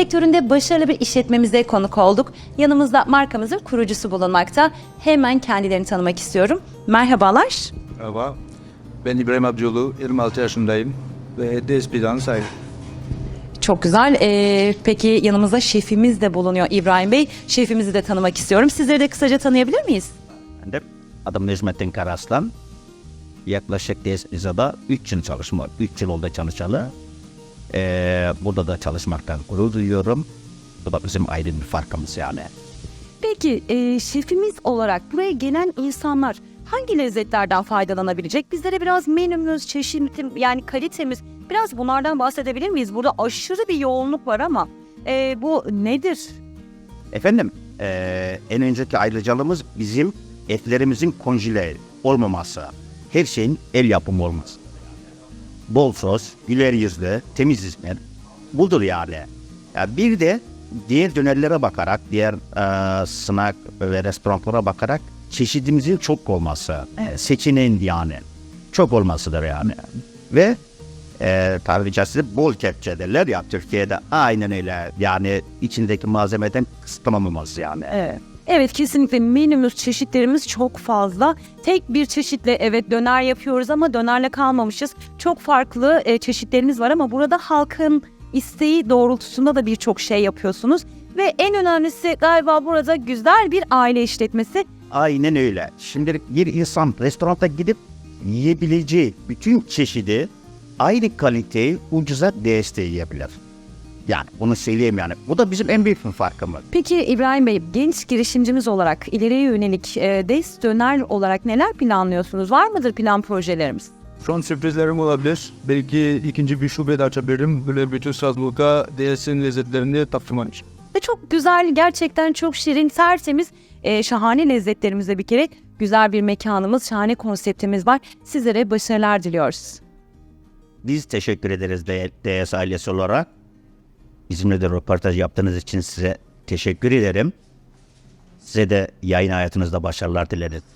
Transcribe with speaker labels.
Speaker 1: Sektöründe başarılı bir işletmemize konuk olduk. Yanımızda markamızın kurucusu bulunmakta. Hemen kendilerini tanımak istiyorum. Merhabalar.
Speaker 2: Merhaba. Ben İbrahim Abcıoğlu, 26 yaşındayım ve DSP'den sahip.
Speaker 1: Çok güzel. Ee, peki yanımızda şefimiz de bulunuyor İbrahim Bey. Şefimizi de tanımak istiyorum. Sizleri de kısaca tanıyabilir miyiz?
Speaker 3: Ben de adım Necmettin Karaslan. Yaklaşık Deziza'da 3 yıl çalışma, 3 yıl oldu çalışalı. Ee, burada da çalışmaktan gurur duyuyorum. Bu da bizim ayrı bir farkımız yani.
Speaker 1: Peki e, şefimiz olarak buraya gelen insanlar hangi lezzetlerden faydalanabilecek? Bizlere biraz menümüz, çeşitim yani kalitemiz biraz bunlardan bahsedebilir miyiz? Burada aşırı bir yoğunluk var ama e, bu nedir?
Speaker 3: Efendim, ee, en önceki ayrıcalığımız bizim etlerimizin konjile olmaması. Her şeyin el yapımı olması. Bol sos, güler yüzlü, temiz hizmet. Budur yani. Ya bir de diğer dönerlere bakarak, diğer eee sınak ve restoranlara bakarak çeşidimizin çok olması. Seçeneğin yani. Çok olmasıdır yani. Ve eee tabiri caizse bol kepçe derler ya Türkiye'de. Aynen öyle. Yani içindeki malzemeden kısıtlamaması yani.
Speaker 1: Evet. Evet kesinlikle menümüz, çeşitlerimiz çok fazla. Tek bir çeşitle evet döner yapıyoruz ama dönerle kalmamışız. Çok farklı e, çeşitlerimiz var ama burada halkın isteği doğrultusunda da birçok şey yapıyorsunuz. Ve en önemlisi galiba burada güzel bir aile işletmesi.
Speaker 3: Aynen öyle. Şimdi bir insan restoranta gidip yiyebileceği bütün çeşidi aynı kaliteyi ucuza DST yiyebilir. Yani bunu söyleyeyim yani. Bu da bizim en büyük farkımız.
Speaker 1: Peki İbrahim Bey genç girişimcimiz olarak ileriye yönelik e, DES döner olarak neler planlıyorsunuz? Var mıdır plan projelerimiz?
Speaker 2: Şu an sürprizlerim olabilir. Belki ikinci bir şube de açabilirim. Böyle bütün Salzburg'a DS'in lezzetlerini tattırmak için.
Speaker 1: Ve çok güzel, gerçekten çok şirin, tertemiz, e, şahane lezzetlerimizle bir kere güzel bir mekanımız, şahane konseptimiz var. Sizlere başarılar diliyoruz.
Speaker 3: Biz teşekkür ederiz D- DS ailesi olarak. Bizimle de röportaj yaptığınız için size teşekkür ederim. Size de yayın hayatınızda başarılar dileriz.